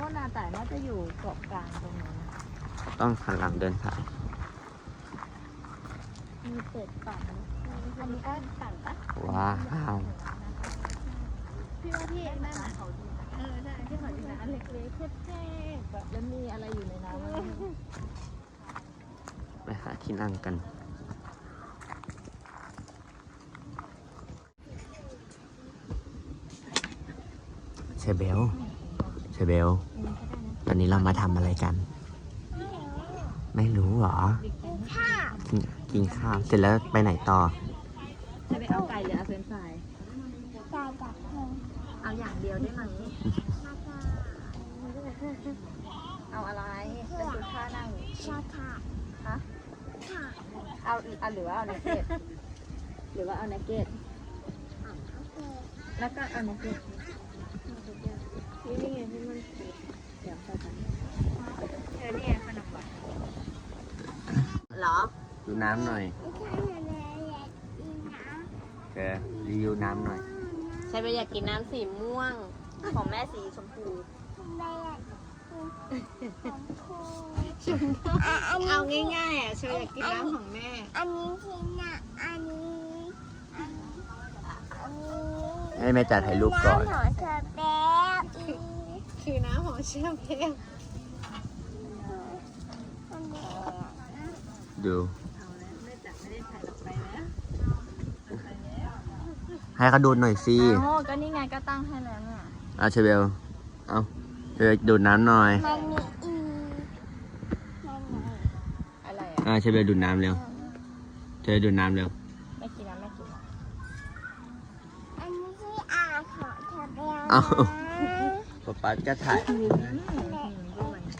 ว่านาแต่น่าจะอยู่เกาะกลางตรงนั้นนะต้องหันหลังเดินสายมีเป็ดปั่นอันนี้ก็ปั่นปะว้าวพี่ว่าพี่นั่นน่ะเออใช่ที่เขาดีนะอันเล็กๆแค่ๆแบบแล้วมีอะไรอยู่ในน้ำบ้างไปหาที่นั่งกัน เชเบล เชเบล ตอนนี้เรามาทำอะไรกัน ไม่รู้เหรอ กินกินข้าว เสร็จแล้วไปไหนต่อ จะไปเอาไก่หรือเอาเฟรนช์ฟรายเอาอย่างเดียวได้ไหมเอาอะไรเป็นชุดท่านั่งฮะเอาเอาหรือว่าเอาเนกเก็ตหรือว่าเอาเนกเก็ตแล้วก็เอาเนกเก็ตนี่นี่ไงที่มัน เดี๋ยวใส่กันเออนี่ไงขนมหวานเหรอ ดูน้ำหน่อยแกรีวิวน้ำหน่อย ใช่ไปอยากกินน้ำสีม่วง ของแม่สีชมพูเอาง่ายๆอะเชยอยากกินน้ำของแม่ อันนี้ที่น่ะอันนี้อันนี้อันนี้ให้แม่จัดถ่ายรูปก่อน คือน้ำของเชื่อมเพงอันนี้ดูเอาแล้วแม่จัดไม่ได้ถ่ายออกไปแล้วให้เขาดูหน่อยสิโอ้ก็นี่ไงก็ตั้งให้แล้วเนี่ยเอาเชเบล เอาเชเบลดูดน้ำหน่อยมันมีอีมันมีอะไรอ่าอะเชเบลดูดน้ำเร็วเชเบลดูดน้ำเร็ว ไม่กินน้ำไม่กินน้อันนี้ที่อ่างของเธอแป๊บเอ้านะ ป๊าป๊าจะถ่ายำ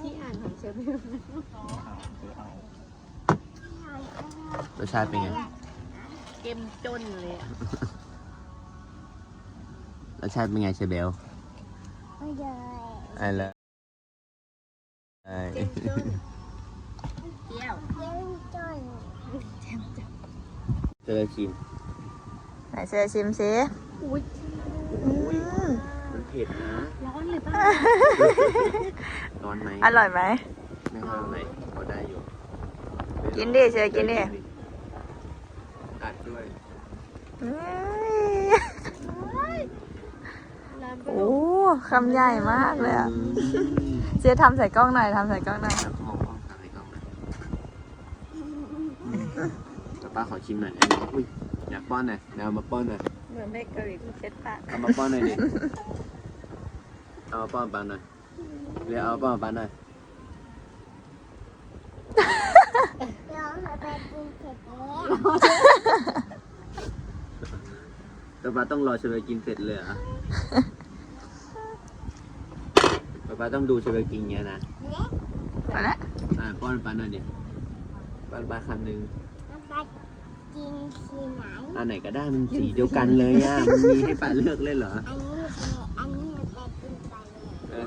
ที่อ่านของเชอร์เบลรสชาติเป็นไงเกมจนเลยอะรสชาติเป็นไงเชเบลไม่เลยอะไรไอ้เกมจนเกี้ยวเยี่ยมจนเจอชิมไหนเชอชิมซิอุ้ยมันเผ็ดนะ ร้อนเลยป่ะร้อนไหมอร่อยไหมไม่ร้อนไหมพอได้อยู่กินดิเชอกินดิตัดด้วยโอ้คำใหญ่มากเลยอะเจ๊ทำใส่กล้องหน่อยทำใส่กล้องหน่อยแล้วมองกล้องทำให้กล้องหน่อยแต่ป้าขอชิมหน่อยไอ้น้องอุ้ยอยากป้อนหน่อยเดี๋ยวเอามาป้อนหน่อยเหมือนเบเกอรี่ที่เช็ดปากเอามาป้อนหน่อยดิ เอามาป้อนป้าหน่อยเรียกเอามาป้อนป้าหน่อยเดี๋ยวเราไปกินเสร็จแล้วแต่ป้าต้องรอเชเบลกินเสร็จเลยเหรอป้าป้าต้องดูเชเบลกินเงี้ยนะมาแล้วอ่าป้อนป้าหน่อยดิป้อนป้าคำหนึ่งเราไปกินที่ไหนอันไหนก็ได้มันสีเดียวกันเลยอะ มันมีให้ป้าเลือกเลยเหรอ อันนี้ไปอันนี้ไปกินไป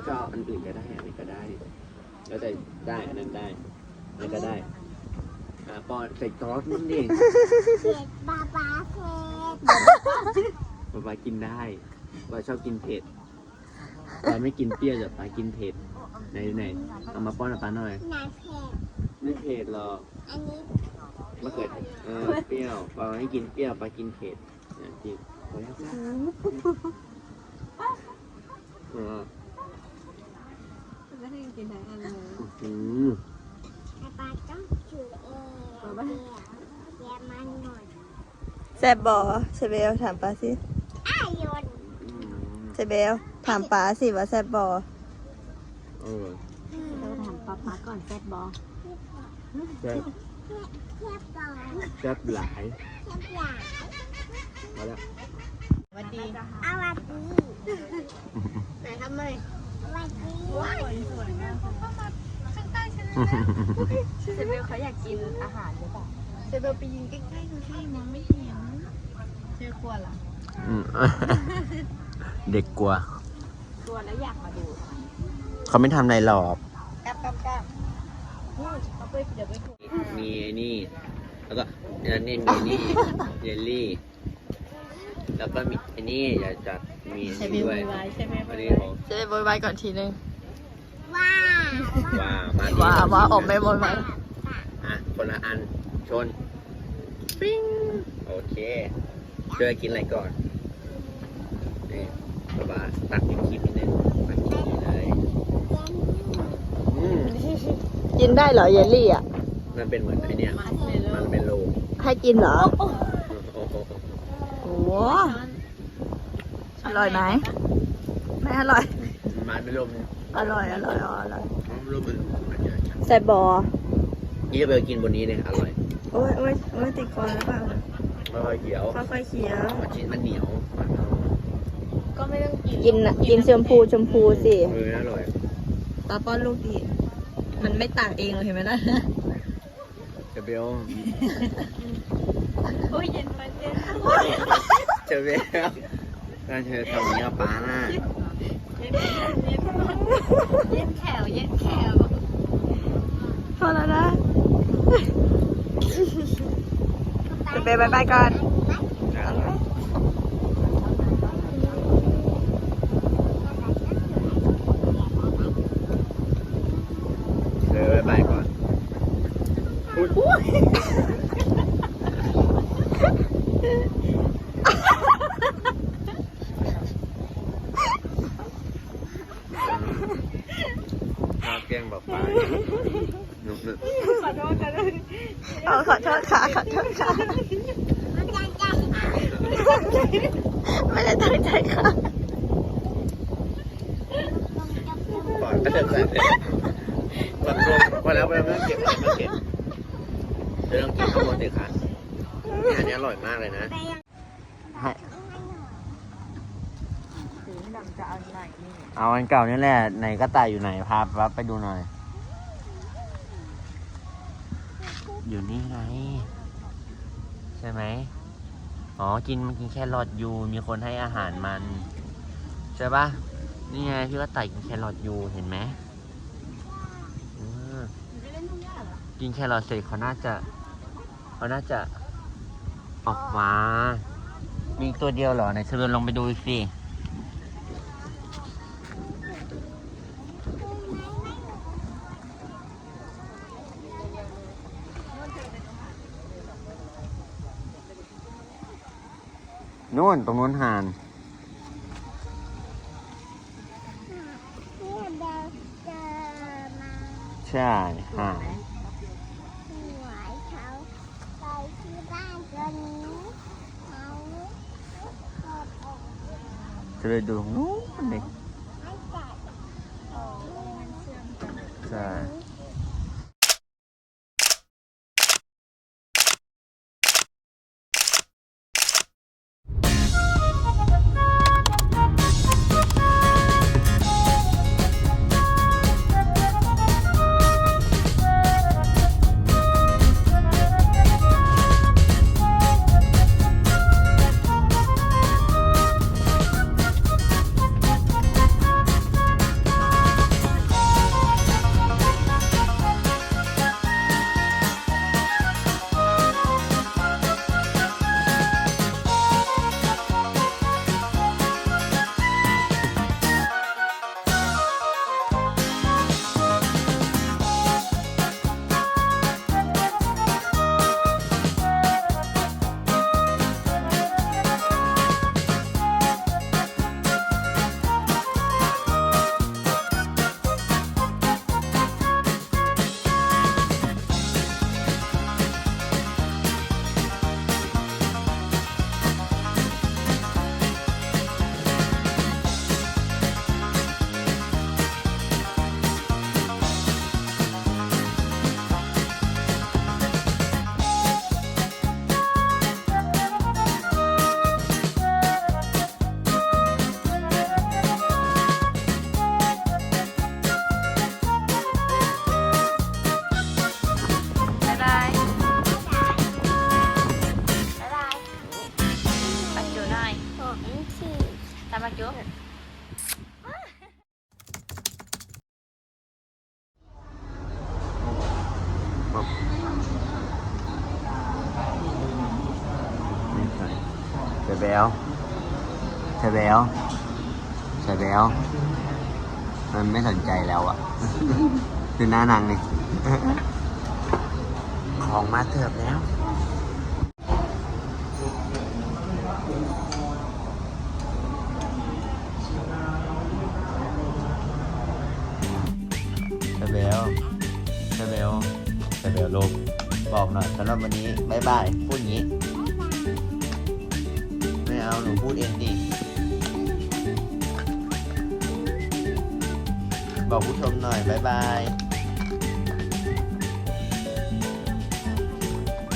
เลยแล้วก็อันอื่นก็ได้อันนี้ก็ได้แล้วแต่ได้อันนั้นได้อันนั้นก็ได้อ่าป้อนใส่ซอสนั่นดิเผ็ดบาบาเผ็ดป้าป้ากินได้ป้าชอบกินเผ็ดป้าไม่กินเปรี้ยวแต่ป้ากินเผ็ดไหนไหนเอามาป้อนป้าหน่อยน้ำเผ็ดไม่เผ็ดหรอกอันนี้มะเขือเออเปรี้ยวป้าไม่กินเปรี้ยวป้ากินเผ็ดเนี่ยกินพอแล้วจ้ะ เออไม่ให้กินทั้งอันเลยอืมบาบาต้องถือเองเดี๋ยวเดี๋ยวมันหน่อยแซบบอเชเบลถามป้าสิอ้ายโยนอืมเชเบลถามป้าสิว่าแซบบอเออเราถามป้าป้าก่อนแซบบอแซ่บเทียบก่อนแซ่บหลายเทียบห ลายพอแล้ววันดีเอาวัดดีไหนทำไมวัดดีสวยมากเชเบลเขาอยากกินอาหารหรือเปล่าเชเบลไปยืนใกล้ๆดูสิมองไม่เห็นเชอควรเหรออืมเด็กกลัว กลัวแล้วอยากมาดู เขาไม่ทำอะไรหรอกแอบแอบแอบนู่นเอาไปเดี๋ยวไปถูกมีไอ้นี่ แล้วก็อันนี้มีนี่เยลลี่ แล้วก็มีไอ้นี่อยากจะมีใช่นี่ไหมด้วยวายใช่ไหมอันนี้ของจะได้บวยวายก่อนทีนึงว้าวว้าวมาดีว้าว้าออกไม่หมดมาอะคนละอันชนปิ้งโอเคเจอกินอะไรก่อนนี่บ๊ายบายตักเป็นคลิปนิดนึงมากินเลยอืมกินได้เหรอเยลลี่อะมันเป็นเหมือนไอเนี้ยมันเป็นโลให้กินเหรอโอ้โหโอ้โหอร่อยไหมไม่อร่อย มันเป็นลมอร่อยอร่อยอร่อยมันเป็นลมมันมันเยอะจังใส่บอนี่จะไปกินบนนี้เนี่ยอร่อยโอ้ยโอ้ยโอ้ยติดคอหรือเปล่าไม่ค่อยเขียวค่อยๆเคี้ยวมันชิ้นมันเหนียวมันก็ไม่ต้องกินกินน่ะกินชมพูชมพูสิมืออร่อยตาป้อนลูกดิมันไม่ต่างเองเลยเห็นไหมนะจะเบล โอ้ยเย็นไปเย็น จะเบลถ้าเธอทำเงนี้ยป้าเย็นเย็นเย็นแขวเย็นแขวพอแล้วนะจะไปบายบายก่อน เออบายก่อนอุ๊ยชอบแกล้งบอกป้านุกนึก ขอโทษกันเลย เอาขอโทษ ค่ะขอโทษค่ะไม่ได้ตั้งใจค่ะก่อนก็จะใส่เลยวันรวมพอแล้วไปแล้วไม่ต้องเก็บไม่ต้องเก็บเธอต้องกินข้าวบนสิคะเนี่ยอันนี้อร่อยมากเลยนะให้สีดำจะเอาไหนนี่เอาอันเก่านี่แหละ ไหนก็ตายอยู่ไหนพาปั๊บไปดูหน่อย อยู่นี่ไง ใช่ไหมอ๋อ กินมันกินแครอทอยู่ มีคนให้อาหารมัน ใช่ปะนี่ไงพี่ก็ไต่กินแครอทอยู่ เห็นไหมกินแครอทเสร็จเขาน่าจะ เขาน่าจะออกมา มีตัวเดียวเหรอไหนเชิญลองไปดูสิ นู่นตรงนู้นหานนี่เดินเจอมาใช่ห่านหวายเขาไปที่บ้านตัวนี้เขาจะไปดูนู้นเลย ใช่แบลใช่แบลมันไม่สนใจแล้วอะดูหน้านางนี่ ของมาเถิบแล้วเชเบลเชเบลเชเบลลูกบอกหน่อยสำหรับวันนี้บายบาย พูดอย่างนี้ ไม่เอา หนูพูดเองดิ บอกผู้ชมหน่อยบายบาย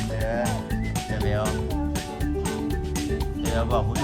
เดี๋ยวเดี๋ยวเบลเดี๋ยวบอกผู้